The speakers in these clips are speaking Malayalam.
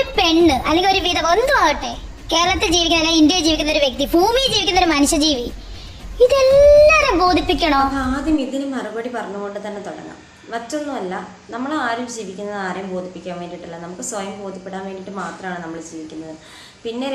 ഒരു പെണ്ണ് അല്ലെങ്കിൽ ഒരു വിധവ ഒന്നും ആവട്ടെ. കേരളത്തിൽ ജീവിക്കുന്ന അല്ലെങ്കിൽ ഇന്ത്യയിൽ ജീവിക്കുന്ന ഒരു വ്യക്തി ഭൂമിയിൽ ജീവിക്കുന്ന ഒരു മനുഷ്യജീവി ഇതെല്ലാരും ബോധിപ്പിക്കണോ? ആദ്യം ഇതിന് മറുപടി പറഞ്ഞുകൊണ്ട് തന്നെ തുടങ്ങാം. മറ്റൊന്നുമല്ല നമ്മൾ ആരും ജീവിക്കുന്നത് ആരെയും ബോധിപ്പിക്കാൻ വേണ്ടിയിട്ടല്ല. നമുക്ക് സ്വയം ബോധ്യപ്പെടാൻ വേണ്ടിയിട്ട് മാത്രമാണ് നമ്മൾ ജീവിക്കുന്നത്. പിന്നെ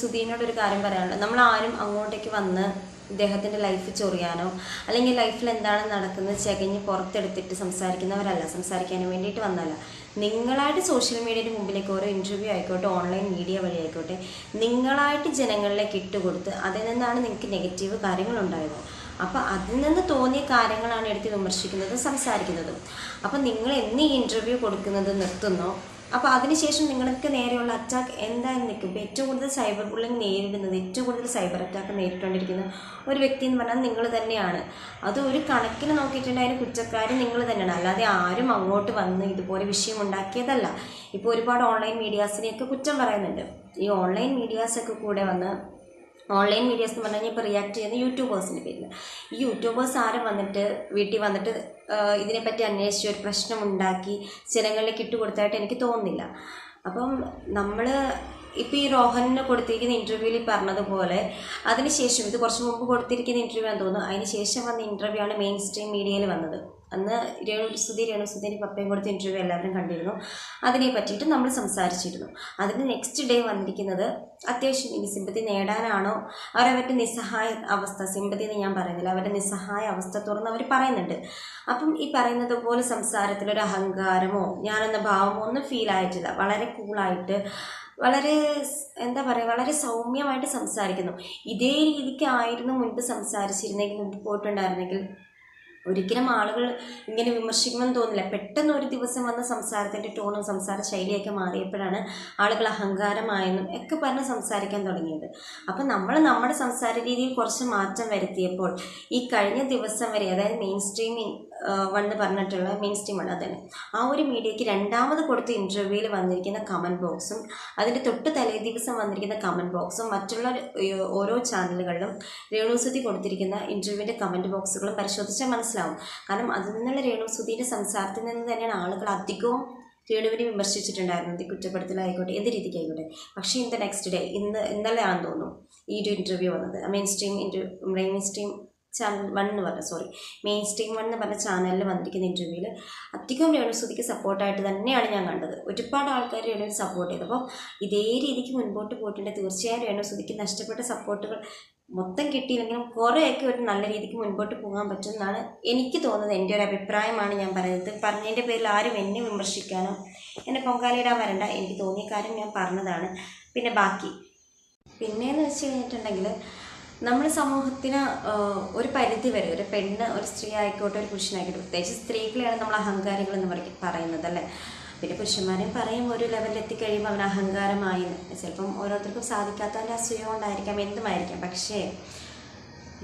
സുധീനോട് ഒരു കാര്യം പറയാനുള്ളത്. നമ്മൾ ആരും അങ്ങോട്ടേക്ക് വന്ന് ഇദ്ദേഹത്തിന്റെ ലൈഫ് ചൊറിയാനോ അല്ലെങ്കിൽ ലൈഫിൽ എന്താണ് നടക്കുന്നത് ചകഞ്ഞ് പുറത്തെടുത്തിട്ട് സംസാരിക്കുന്നവരല്ല സംസാരിക്കാനും വേണ്ടിയിട്ട് വന്നല്ല നിങ്ങളായിട്ട് സോഷ്യൽ മീഡിയയുടെ മുമ്പിലേക്ക് ഓരോ ഇന്റർവ്യൂ ആയിക്കോട്ടെ ഓൺലൈൻ മീഡിയ വഴി ആയിക്കോട്ടെ നിങ്ങളായിട്ട് ജനങ്ങളിലേക്ക് ഇട്ടുകൊടുത്ത് അതിൽ നിന്നാണ് നിങ്ങൾക്ക് നെഗറ്റീവ് കാര്യങ്ങളുണ്ടായത് അപ്പോൾ അതിൽ നിന്ന് തോന്നിയ കാര്യങ്ങളാണ് എടുത്ത് വിമർശിക്കുന്നതും സംസാരിക്കുന്നതും. അപ്പോൾ നിങ്ങൾ എന്നീ ഇന്റർവ്യൂ കൊടുക്കുന്നത് നിർത്തുന്നോ? അപ്പോൾ അതിനുശേഷം നിങ്ങൾക്ക് നേരെയുള്ള അറ്റാക്ക് എന്തായാലും നിൽക്കും ഏറ്റവും കൂടുതൽ സൈബർ ബുള്ളിങ് നേരിടുന്നത്? ഏറ്റവും കൂടുതൽ സൈബർ അറ്റാക്ക് നേരിട്ടുകൊണ്ടിരിക്കുന്ന ഒരു വ്യക്തി എന്ന് പറഞ്ഞാൽ നിങ്ങൾ തന്നെയാണ്. അത് ഒരു കണക്കിന് നോക്കിയിട്ടുണ്ടെങ്കിൽ അതിന് കുറ്റക്കാരൻ നിങ്ങൾ തന്നെയാണ്. അല്ലാതെ ആരും അങ്ങോട്ട് വന്ന് ഇതുപോലെ വിഷയം ഉണ്ടാക്കിയതല്ല. ഇപ്പോൾ ഒരുപാട് ഓൺലൈൻ മീഡിയാസിനെയൊക്കെ കുറ്റം പറയുന്നുണ്ട്. ഈ ഓൺലൈൻ മീഡിയാസൊക്കെ കൂടെ വന്ന് ഓൺലൈൻ മീഡിയാസ് എന്ന് പറഞ്ഞു കഴിഞ്ഞാൽ ഇപ്പോൾ റിയാക്ട് ചെയ്യുന്ന യൂട്യൂബേഴ്സിന്റെ പേരിൽ ഈ യൂട്യൂബേഴ്സ് ആരും വന്നിട്ട് വീട്ടിൽ വന്നിട്ട് ഇതിനെപ്പറ്റി അന്വേഷിച്ച് ഒരു പ്രശ്നം ഉണ്ടാക്കി ജനങ്ങളിലേക്ക് ഇട്ട് കൊടുത്തായിട്ട് എനിക്ക് തോന്നുന്നില്ല. അപ്പം നമ്മൾ ഇപ്പം ഈ റോഹന് കൊടുത്തിരിക്കുന്ന ഇന്റർവ്യൂവിൽ പറഞ്ഞതുപോലെ അതിനുശേഷം ഇത് കുറച്ച് മുമ്പ് കൊടുത്തിരിക്കുന്ന ഇന്റർവ്യൂ ആണെന്ന് തോന്നുന്നു. അതിന് ശേഷം വന്ന ഇന്റർവ്യൂ ആണ് മെയിൻ സ്ട്രീം മീഡിയയിൽ വന്നത്. അന്ന് രേണു സുധി രേണു സുധീന്റെ പപ്പയും കൊടുത്ത ഇന്റർവ്യൂ എല്ലാവരും കണ്ടിരുന്നു. അതിനെ പറ്റിയിട്ട് നമ്മൾ സംസാരിച്ചിരുന്നു. അതിന് നെക്സ്റ്റ് ഡേ വന്നിരിക്കുന്നത് അത്യാവശ്യം ഇനി സിമ്പതി നേടാനാണോ? അവരവരുടെ നിസ്സഹായ അവസ്ഥ സിമ്പതി എന്ന് ഞാൻ പറയുന്നില്ല അവരുടെ നിസ്സഹായ അവസ്ഥ തുറന്ന് അവർ പറയുന്നുണ്ട്. അപ്പം ഈ പറയുന്നത് പോലെ സംസാരത്തിലൊരു അഹങ്കാരമോ ഞാനെന്ന ഭാവമോ ഒന്നും ഫീൽ ആയിട്ടില്ല. വളരെ കൂളായിട്ട് വളരെ എന്താ പറയുക വളരെ സൗമ്യമായിട്ട് സംസാരിക്കുന്നു. ഇതേ രീതിക്കായിരുന്നു മുൻപ് സംസാരിച്ചിരുന്നെങ്കിൽ മുൻപ് പോയിട്ടുണ്ടായിരുന്നെങ്കിൽ ഒരിക്കലും ആളുകൾ ഇങ്ങനെ വിമർശിക്കുമെന്ന് തോന്നില്ല. പെട്ടെന്ന് ഒരു ദിവസം വന്ന സംസാരത്തിന്റെ ടോണും സംസാര ശൈലിയൊക്കെ മാറിയപ്പോഴാണ് ആളുകൾ അഹങ്കാരമായെന്നും ഒക്കെ പറഞ്ഞ് സംസാരിക്കാൻ തുടങ്ങിയത്. അപ്പം നമ്മൾ നമ്മുടെ സംസാര രീതിയിൽ കുറച്ച് മാറ്റം വരുത്തിയപ്പോൾ ഈ കഴിഞ്ഞ ദിവസം വരെ അതായത് മെയിൻ വണ്ണ് പറഞ്ഞിട്ടുള്ള മെയിൻ സ്ട്രീം ആണ് അതന്നെ. ആ ഒരു മീഡിയയ്ക്ക് രണ്ടാമത് കൊടുത്ത ഇന്റർവ്യൂവിൽ വന്നിരിക്കുന്ന കമന്റ് ബോക്സും അതിന്റെ തൊട്ട് തലേ ദിവസം വന്നിരിക്കുന്ന കമന്റ് ബോക്സും മറ്റുള്ള ഓരോ ചാനലുകളിലും രേണുസുതി കൊടുത്തിരിക്കുന്ന ഇന്റർവ്യൂവിന്റെ കമന്റ് ബോക്സുകൾ പരിശോധിച്ചാൽ മനസ്സിലാവും. കാരണം അതിൽ നിന്നുള്ള രേണുസുതിയുടെ സംസാരത്തിൽ നിന്ന് തന്നെയാണ് ആളുകൾ അധികവും രേണുവിനെ വിമർശിച്ചിട്ടുണ്ടായിരുന്നത്. കുറ്റപ്പെടുത്തലായിക്കോട്ടെ എന്ത് രീതിക്കായിക്കോട്ടെ. പക്ഷേ ഇൻ നെക്സ്റ്റ് ഡേ ഇന്ന് ഇന്നലെയാണെന്ന് തോന്നുന്നു ഈ ഒരു ഇന്റർവ്യൂ വന്നത്. Mainstream inter mainstream channel one എന്ന് പറഞ്ഞ സോറി മെയിൻ സ്ട്രീം വൺ എന്ന് പറഞ്ഞ ചാനലിൽ വന്നിരിക്കുന്ന ഇന്റർവ്യൂവിൽ അധികം രേണുസുതിക്ക് സപ്പോർട്ടായിട്ട് തന്നെയാണ് ഞാൻ കണ്ടത്. ഒരുപാട് ആൾക്കാർ രേണുവിന് സപ്പോർട്ട് ചെയ്തു. അപ്പം ഇതേ രീതിക്ക് മുൻപോട്ട് പോയിട്ടുണ്ട്. തീർച്ചയായും രേണുസുതിക്ക് നഷ്ടപ്പെട്ട സപ്പോർട്ടുകൾ മൊത്തം കിട്ടിയില്ലെങ്കിലും കുറേയൊക്കെ ഒരു നല്ല രീതിക്ക് മുൻപോട്ട് പോകാൻ പറ്റുമെന്നാണ് എനിക്ക് തോന്നുന്നത്. എന്റെ ഒരു അഭിപ്രായമാണ് ഞാൻ പറയുന്നത്. പറഞ്ഞതിന്റെ പേരിൽ ആരും എന്നെ വിമർശിക്കാനോ എന്നെ പൊങ്കാലയിടാൻ വരണ്ട എനിക്ക് തോന്നിയ കാര്യം ഞാൻ പറഞ്ഞതാണ്. പിന്നെ ബാക്കി. പിന്നെയെന്ന് വെച്ച് കഴിഞ്ഞിട്ടുണ്ടെങ്കിൽ നമ്മൾ സമൂഹത്തിന് ഒരു പരിധി വരെ ഒരു പെണ്ണ് ഒരു സ്ത്രീ ആയിക്കോട്ടെ ഒരു പുരുഷനായിക്കോട്ടെ പ്രത്യേകിച്ച് സ്ത്രീകളെയാണ് നമ്മൾ അഹങ്കാരികൾ എന്ന് പറയും പറയുന്നത് അല്ലേ? പിന്നെ പുരുഷന്മാരെയും പറയും ഒരു ലെവലിൽ എത്തിക്കഴിയുമ്പോൾ അവൻ അഹങ്കാരമായി. ചിലപ്പം ഓരോരുത്തർക്കും സാധിക്കാത്തതിന്റെ അസൂയം കൊണ്ടായിരിക്കാം എന്തുമായിരിക്കാം? പക്ഷേ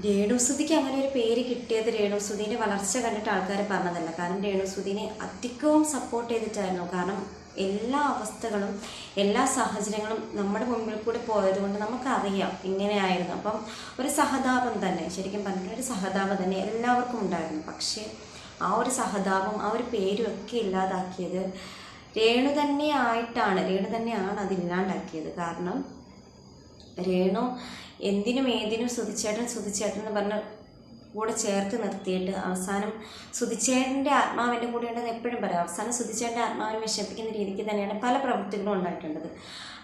രേണുസുതിക്ക് അങ്ങനെ ഒരു പേര് കിട്ടിയത് രേണുസുതിന്റെ വളർച്ച കണ്ടിട്ട് ആൾക്കാർ പറഞ്ഞതല്ല. കാരണം രേണുസുതിനെ അധികവും സപ്പോർട്ട് ചെയ്തിട്ടായിരുന്നു. കാരണം എല്ലാ അവസ്ഥകളും എല്ലാ സാഹചര്യങ്ങളും നമ്മുടെ മുമ്പിൽ കൂടെ പോയതുകൊണ്ട് നമുക്കറിയാം ഇങ്ങനെയായിരുന്നു. അപ്പം ഒരു സഹതാപം തന്നെ ശരിക്കും പറഞ്ഞിട്ട് ഒരു സഹതാപം തന്നെ എല്ലാവർക്കും ഉണ്ടായിരുന്നു. പക്ഷേ ആ ഒരു സഹതാപം ആ ഒരു പേരും ഒക്കെ ഇല്ലാതാക്കിയത് രേണു തന്നെ ആയിട്ടാണ്. രേണു തന്നെയാണ് അതില്ലാണ്ടാക്കിയത് കാരണം രേണു എന്തിനും ഏതിനും സുതിച്ചേട്ടൻ സുതിച്ചേട്ടൻ എന്ന് പറഞ്ഞ് കൂടെ ചേർത്ത് നിർത്തിയിട്ട് അവസാനം സുതിച്ചേട്ടന്റെ ആത്മാവിന്റെ കൂടെ ഉണ്ടെന്ന് എപ്പോഴും പറയാം. അവസാനം സുതിച്ചേട്ടന്റെ ആത്മാവിനെ വിഷമിപ്പിക്കുന്ന രീതിക്ക് തന്നെയാണ് പല പ്രവൃത്തികളും ഉണ്ടായിട്ടുള്ളത്.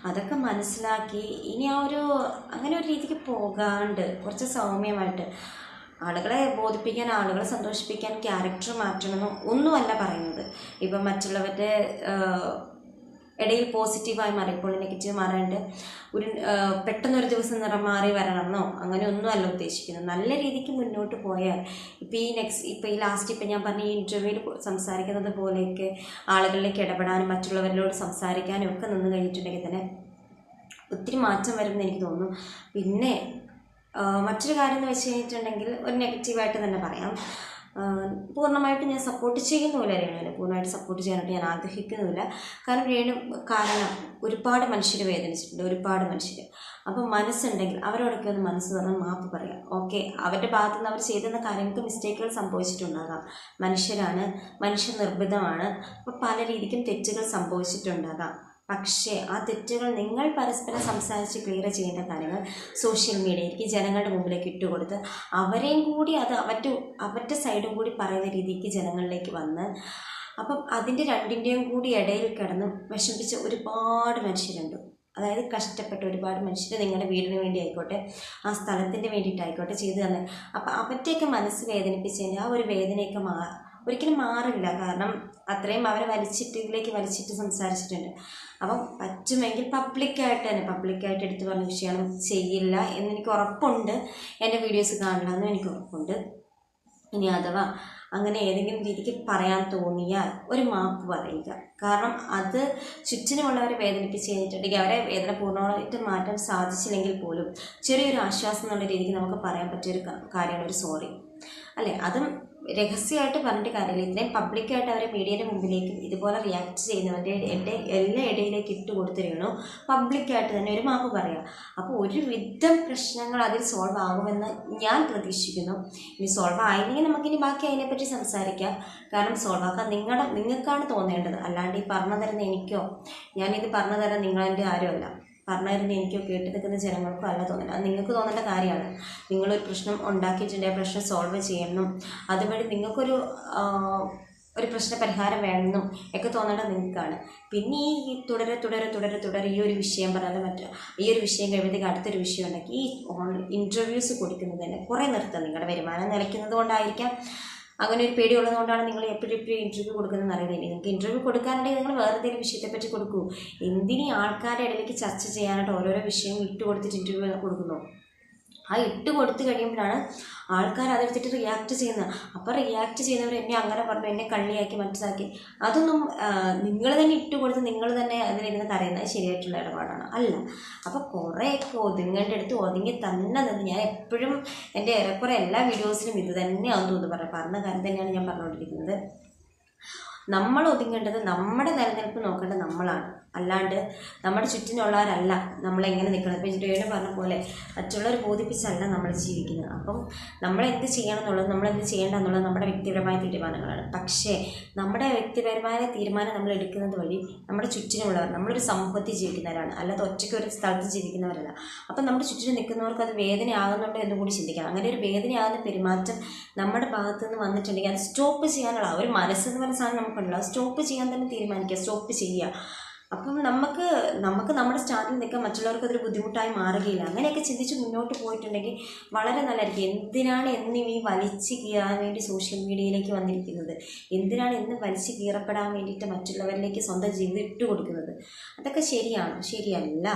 അതൊക്കെ മനസ്സിലാക്കി ഇനി ആ ഒരു അങ്ങനെ ഒരു രീതിക്ക് പോകാണ്ട് കുറച്ച് സൗമ്യമായിട്ട് ആളുകളെ ബോധിപ്പിക്കാൻ ആളുകളെ സന്തോഷിപ്പിക്കാൻ ക്യാരക്ടർ മാറ്റണമെന്നോ ഒന്നുമല്ല പറയുന്നത്. ഇപ്പം മറ്റുള്ളവരുടെ ഇടയിൽ പോസിറ്റീവായി മാറിയപ്പോൾ നെഗറ്റീവ് മാറാണ്ട് ഒരു പെട്ടെന്നൊരു ദിവസം നിറം മാറി വരണമെന്നോ അങ്ങനെ ഒന്നുമല്ല ഉദ്ദേശിക്കുന്നത്. നല്ല രീതിക്ക് മുന്നോട്ട് പോയാൽ ഇപ്പോൾ ഈ നെക്സ്റ്റ് ഇപ്പോൾ ഈ ലാസ്റ്റ് ഇപ്പം ഞാൻ പറഞ്ഞ ഈ ഇന്റർവ്യൂവിൽ സംസാരിക്കുന്നത് പോലെയൊക്കെ ആളുകളിലേക്ക് ഇടപെടാനും മറ്റുള്ളവരിലോട് സംസാരിക്കാനും ഒക്കെ നിന്ന് കഴിഞ്ഞിട്ടുണ്ടെങ്കിൽ തന്നെ ഒത്തിരി മാറ്റം വരുമെന്ന് എനിക്ക് തോന്നുന്നു. പിന്നെ മറ്റൊരു കാര്യം എന്ന് വെച്ച് കഴിഞ്ഞിട്ടുണ്ടെങ്കിൽ ഒരു നെഗറ്റീവായിട്ട് തന്നെ പറയാം. പൂർണമായിട്ട് ഞാൻ സപ്പോർട്ട് ചെയ്യുന്നുമില്ല രേണുവിനെ. പൂർണമായിട്ട് സപ്പോർട്ട് ചെയ്യാനായിട്ട് ഞാൻ ആഗ്രഹിക്കുന്നുമില്ല. കാരണം രേണു കാരണം ഒരുപാട് മനുഷ്യർ വേദനിച്ചിട്ടുണ്ട്. ഒരുപാട് മനുഷ്യർ അപ്പം മനസ്സുണ്ടെങ്കിൽ അവരോടൊക്കെ ഒന്ന് മനസ്സ് തുറന്ന് മാപ്പ് പറയാം. ഓക്കെ അവരുടെ ഭാഗത്തു നിന്ന് അവർ ചെയ്തെന്ന കാര്യങ്ങൾക്ക് മിസ്റ്റേക്കുകൾ സംഭവിച്ചിട്ടുണ്ടാകാം. മനുഷ്യരാണ് മനുഷ്യ നിർബന്ധമാണ് അപ്പോൾ പല രീതിക്കും തെറ്റുകൾ സംഭവിച്ചിട്ടുണ്ടാകാം. പക്ഷേ ആ തെറ്റുകൾ നിങ്ങൾ പരസ്പരം സംസാരിച്ച് ക്ലിയർ ചെയ്യേണ്ട കാര്യങ്ങൾ സോഷ്യൽ മീഡിയയിലേക്ക് ജനങ്ങളുടെ മുമ്പിലേക്ക് ഇട്ടുകൊടുത്ത് അവരെയും കൂടി അത് അവരുടെ അവരുടെ സൈഡും കൂടി പറയുന്ന രീതിക്ക് ജനങ്ങളിലേക്ക് വന്ന് അപ്പം അതിന്റെ രണ്ടിന്റെയും കൂടി ഇടയിൽ കിടന്ന് വിഷമിപ്പിച്ച ഒരുപാട് മനുഷ്യരുണ്ട്. അതായത് കഷ്ടപ്പെട്ട ഒരുപാട് മനുഷ്യർ നിങ്ങളുടെ വീടിന് വേണ്ടി ആയിക്കോട്ടെ ആ സ്ഥലത്തിന്റെ വേണ്ടിയിട്ടായിക്കോട്ടെ ചെയ്തു തന്നെ. അപ്പം അവരുടെയൊക്കെ മനസ്സ് വേദനിപ്പിച്ചതിന്റെ ആ ഒരു വേദനയൊക്കെ മാ ഒരിക്കലും മാറില്ല. കാരണം അത്രയും അവരെ വലിച്ചിട്ട് ഇതിലേക്ക് വലിച്ചിട്ട് സംസാരിച്ചിട്ടുണ്ട്. അപ്പം പറ്റുമെങ്കിൽ പബ്ലിക്കായിട്ട് തന്നെ പബ്ലിക്കായിട്ട് എടുത്തു പറഞ്ഞ വിഷയമാണ് ചെയ്യില്ല എന്നെനിക്ക് ഉറപ്പുണ്ട്. എന്റെ വീഡിയോസ് കാണില്ലെന്നും എനിക്ക് ഉറപ്പുണ്ട്. ഇനി അഥവാ അങ്ങനെ ഏതെങ്കിലും രീതിക്ക് പറയാൻ തോന്നിയാൽ ഒരു മാപ്പ് പറയുക. കാരണം അത് ചുറ്റിനുമുള്ളവരെ വേദനിപ്പിച്ച് കഴിഞ്ഞിട്ടുണ്ടെങ്കിൽ അവരെ വേദന പൂർണമായിട്ട് മാറ്റാൻ സാധിച്ചില്ലെങ്കിൽ പോലും ചെറിയൊരു ആശ്വാസം എന്നുള്ള രീതിക്ക് നമുക്ക് പറയാൻ പറ്റിയൊരു കാര്യമാണ് ഒരു സോറി അല്ലേ? അതും രഹസ്യമായിട്ട് പറഞ്ഞിട്ട് കാര്യമില്ല. ഇത്രയും പബ്ലിക്കായിട്ട് അവരെ മീഡിയയുടെ മുമ്പിലേക്ക് ഇതുപോലെ റിയാക്ട് ചെയ്യുന്നവരുടെ എന്റെ എല്ലാ ഇടയിലേക്ക് ഇട്ട് കൊടുത്തിരിക്കണോ പബ്ലിക്കായിട്ട് തന്നെ ഒരു മാപ്പ് പറയാം. അപ്പോൾ ഒരുവിധം പ്രശ്നങ്ങൾ അതിൽ സോൾവ് ആകുമെന്ന് ഞാൻ പ്രതീക്ഷിക്കുന്നു. ഇനി സോൾവ് ആയില്ലെങ്കിൽ നമുക്കിനി ബാക്കി അതിനെപ്പറ്റി സംസാരിക്കാം. കാരണം സോൾവ് ആക്കാൻ നിങ്ങളുടെ നിങ്ങൾക്കാണ് തോന്നേണ്ടത്. അല്ലാണ്ട് ഈ പറഞ്ഞു തരുന്ന എനിക്കോ ഞാനിത് പറഞ്ഞു തരാൻ നിങ്ങളെന്റെ ആരുമല്ല. പറഞ്ഞു തരുന്ന എനിക്കോ കേട്ട് നിൽക്കുന്ന ജനങ്ങൾക്കോ അല്ല തോന്നുന്നത്. അത് നിങ്ങൾക്ക് തോന്നേണ്ട കാര്യമാണ്. നിങ്ങളൊരു പ്രശ്നം ഉണ്ടാക്കിയിട്ടുണ്ടെങ്കിൽ പ്രശ്നം സോൾവ് ചെയ്യണം. അതുവഴി നിങ്ങൾക്കൊരു ഒരു പ്രശ്ന പരിഹാരം വേണമെന്നും ഒക്കെ തോന്നേണ്ടത് നിങ്ങൾക്കാണ്. പിന്നെ ഈ തുടരെ തുടരെ തുടരെ തുടരെ ഈ ഒരു വിഷയം പറഞ്ഞാലും മറ്റു ഈ ഒരു വിഷയം കഴിയുമ്പോഴത്തേക്ക് അടുത്തൊരു വിഷയം ഉണ്ടാക്കി ഈ ഓൺ ഇന്റർവ്യൂസ് കൊടുക്കുന്നത് തന്നെ കുറേ നിർത്തുക നിങ്ങളുടെ വരുമാനം നിലയ്ക്കുന്നത് കൊണ്ടായിരിക്കാം. അങ്ങനെ ഒരു പേടി ഉള്ളതുകൊണ്ടാണ് നിങ്ങൾ എപ്പോഴും എപ്പോഴും ഇന്റർവ്യൂ കൊടുക്കുന്നതെന്ന് അറിയുന്നില്ല നിങ്ങൾക്ക് ഇന്റർവ്യൂ കൊടുക്കാനുണ്ടെങ്കിൽ നിങ്ങൾ വേറെ എന്തെങ്കിലും വിഷയത്തെപ്പറ്റി കൊടുക്കൂ. എന്തിനീ ആൾക്കാരുടെ ഇടയിലേക്ക് ചർച്ച ചെയ്യാനായിട്ട് ഓരോരോ വിഷയങ്ങൾ ഇട്ട് കൊടുത്തിട്ട് ഇന്റർവ്യൂ കൊടുക്കുന്നു? ആ ഇട്ട് കൊടുത്തു കഴിയുമ്പോഴാണ് ആൾക്കാർ അതെടുത്തിട്ട് റിയാക്ട് ചെയ്യുന്നത്. അപ്പോൾ റിയാക്ട് ചെയ്യുന്നവർ എന്നെ അങ്ങനെ പറഞ്ഞു എന്നെ കള്ളിയാക്കി മനസ്സിലാക്കി. അതൊന്നും നിങ്ങൾ തന്നെ ഇട്ട് കൊടുത്ത് നിങ്ങൾ തന്നെ അതിലിരുന്ന് കരയുന്നത് ശരിയായിട്ടുള്ള ഇടപാടാണ്. അല്ല അപ്പോൾ കുറേയൊക്കെ ഒതുങ്ങേണ്ട അടുത്ത് ഒതുങ്ങി തന്നെ നിന്ന് ഞാൻ എപ്പോഴും എന്റെ ഏറെക്കുറെ എല്ലാ വീഡിയോസിലും ഇത് തന്നെയാണെന്ന് തോന്നുന്നു പറഞ്ഞു പറഞ്ഞ കാര്യം തന്നെയാണ് ഞാൻ പറഞ്ഞുകൊണ്ടിരിക്കുന്നത്. നമ്മൾ ഒതുങ്ങേണ്ടത് നമ്മുടെ നിലനിൽപ്പ് നോക്കേണ്ടത് നമ്മളാണ്. അല്ലാണ്ട് നമ്മുടെ ചുറ്റിനുള്ളവരല്ല നമ്മളെങ്ങനെ നിൽക്കണം ഇപ്പം ജോയിന് പറഞ്ഞ പോലെ മറ്റുള്ളവർ ബോധിപ്പിച്ചല്ല നമ്മൾ ജീവിക്കുന്നത്. അപ്പം നമ്മളെന്ത് ചെയ്യണം എന്നുള്ളത് നമ്മളെന്ത് ചെയ്യേണ്ട എന്നുള്ളത് നമ്മുടെ വ്യക്തിപരമായ തീരുമാനങ്ങളാണ്. പക്ഷേ നമ്മുടെ വ്യക്തിപരമായ തീരുമാനം നമ്മൾ എടുക്കുന്നത് വഴി നമ്മുടെ ചുറ്റിനുള്ളവർ നമ്മളൊരു സമൂഹത്തിൽ ജീവിക്കുന്നവരാണ്. അല്ലാതെ ഒറ്റയ്ക്ക് ഒരു സ്ഥലത്ത് ജീവിക്കുന്നവരല്ല. അപ്പം നമ്മുടെ ചുറ്റിനും നിൽക്കുന്നവർക്ക് അത് വേദനയാകുന്നുണ്ടോ എന്ന് കൂടി ചിന്തിക്കാം അങ്ങനെ ഒരു വേദനയാകുന്ന പെരുമാറ്റം നമ്മുടെ ഭാഗത്ത് നിന്ന് വന്നിട്ടുണ്ടെങ്കിൽ അത് സ്റ്റോപ്പ് ചെയ്യാനുള്ള ഒരു മനസ്സെന്ന് പറഞ്ഞ സാധനം നമുക്കുണ്ടല്ലോ. സ്റ്റോപ്പ് ചെയ്യാൻ തന്നെ തീരുമാനിക്കുക സ്റ്റോപ്പ് ചെയ്യുക. അപ്പം നമുക്ക് നമുക്ക് നമ്മുടെ സ്റ്റാൻഡിൽ നിൽക്കാൻ മറ്റുള്ളവർക്ക് അതൊരു ബുദ്ധിമുട്ടായി മാറുകയില്ല. അങ്ങനെയൊക്കെ ചിന്തിച്ച് മുന്നോട്ട് പോയിട്ടുണ്ടെങ്കിൽ വളരെ നല്ലതായിരിക്കും. എന്തിനാണ് എന്നും ഈ വലിച്ച് കീറാൻ വേണ്ടി സോഷ്യൽ മീഡിയയിലേക്ക് വന്നിരിക്കുന്നത്? എന്തിനാണ് എന്നും വലിച്ച് കീറപ്പെടാൻ വേണ്ടിയിട്ട് മറ്റുള്ളവരിലേക്ക് സ്വന്തം ജീവിതം ഇട്ട് കൊടുക്കുന്നത് അതൊക്കെ ശരിയാണോ? ശരിയല്ല.